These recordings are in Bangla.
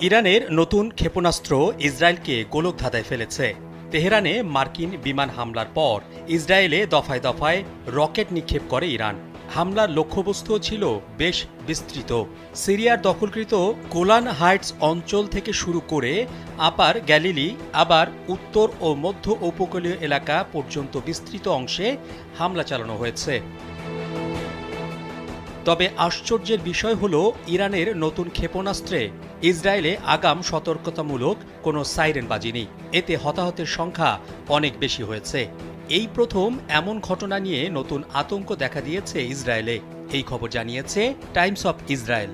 ইরানের নতুন ক্ষেপণাস্ত্র ইসরায়েলকে গোলক ধাঁধায় ফেলেছে। তেহরানে মার্কিন বিমান হামলার পর ইসরায়েলে দফায় দফায় রকেট নিক্ষেপ করে ইরান। হামলার লক্ষ্যবস্তু ছিল বেশ বিস্তৃত। সিরিয়ার দখলকৃত কোলান হাইটস অঞ্চল থেকে শুরু করে আপার গ্যালিলি, আবার উত্তর ও মধ্য উপকূলীয় এলাকা পর্যন্ত বিস্তৃত অংশে হামলা চালানো হয়েছে। তবে আশ্চর্যের বিষয় হল, ইরানের নতুন ক্ষেপণাস্ত্রে ইসরায়েলে আগাম সতর্কতামূলক কোনো সাইরেন বাজিনি এতে হতাহতের সংখ্যা অনেক বেশি হয়েছে। এই প্রথম এমন ঘটনা নিয়ে নতুন আতঙ্ক দেখা দিয়েছে ইসরায়েলে। এই খবর জানিয়েছে টাইমস অফ ইসরায়েল।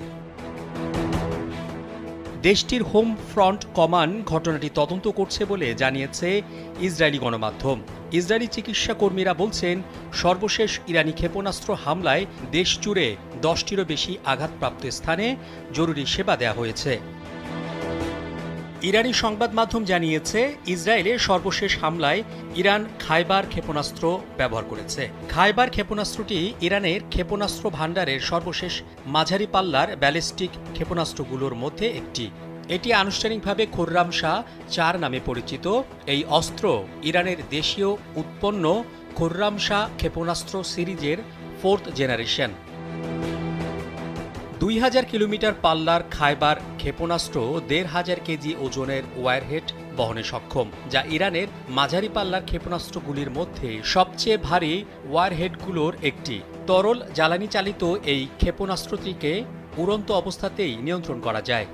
দেশটির হোম ফ্রন্ট কমান্ড ঘটনাটি তদন্ত করছে বলে জানিয়েছে ইসরায়েলি গণমাধ্যম। ইসরায়েলি চিকিৎসা কর্মীরা বলছেন, সর্বশেষ ইরানি ক্ষেপণাস্ত্র হামলায় দেশ জুড়ে দশটিরও বেশি আঘাতপ্রাপ্ত স্থানে জরুরি সেবা দেওয়া হয়েছে। ইরানি সংবাদ মাধ্যম জানিয়েছে ইসরায়েলের সর্বশেষ হামলায় ইরান খাইবার ক্ষেপণাস্ত্র ব্যবহার করেছে। খাইবার ক্ষেপণাস্ত্রটি ইরানের ক্ষেপণাস্ত্র ভাণ্ডারের সর্বশেষ মাঝারি পাল্লার ব্যালিস্টিক ক্ষেপণাস্ত্রগুলোর মধ্যে একটি। এটি আনুষ্ঠানিকভাবে খুররাম শাহ চার নামে পরিচিত। এই অস্ত্র ইরানের দেশীয় উৎপন্ন খুররাম শাহ ক্ষেপণাস্ত্র সিরিজের ফোর্থ জেনারেশন। দুই হাজার কিলোমিটার পাল্লার খাইবার ক্ষেপণাস্ত্র দেড় হাজার কেজি ওজনের ওয়ারহেড বহনে সক্ষম, যা ইরানের মাঝারি পাল্লার ক্ষেপণাস্ত্রগুলির মধ্যে সবচেয়ে ভারী ওয়ারহেডগুলোর একটি। তরল জ্বালানি চালিত এই ক্ষেপণাস্ত্রটিকে উড়ন্ত অবস্থাতেই নিয়ন্ত্রণ করা যায়।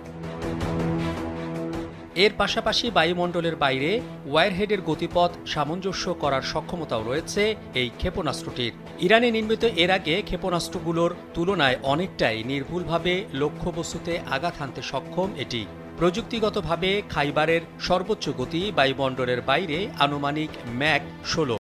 এর পাশাপাশি বায়ুমণ্ডলের বাইরে ওয়ারহেডের গতিপথ সামঞ্জস্য করার সক্ষমতাও রয়েছে এই ক্ষেপণাস্ত্রটির। ইরানে নির্মিত এর আগে ক্ষেপণাস্ত্রগুলোর তুলনায় অনেকটাই নির্ভুলভাবে লক্ষ্যবস্তুতে আঘাত হানতে সক্ষম এটি। প্রযুক্তিগতভাবে খাইবারের সর্বোচ্চ গতি বায়ুমণ্ডলের বাইরে আনুমানিক ম্যাক ষোলো।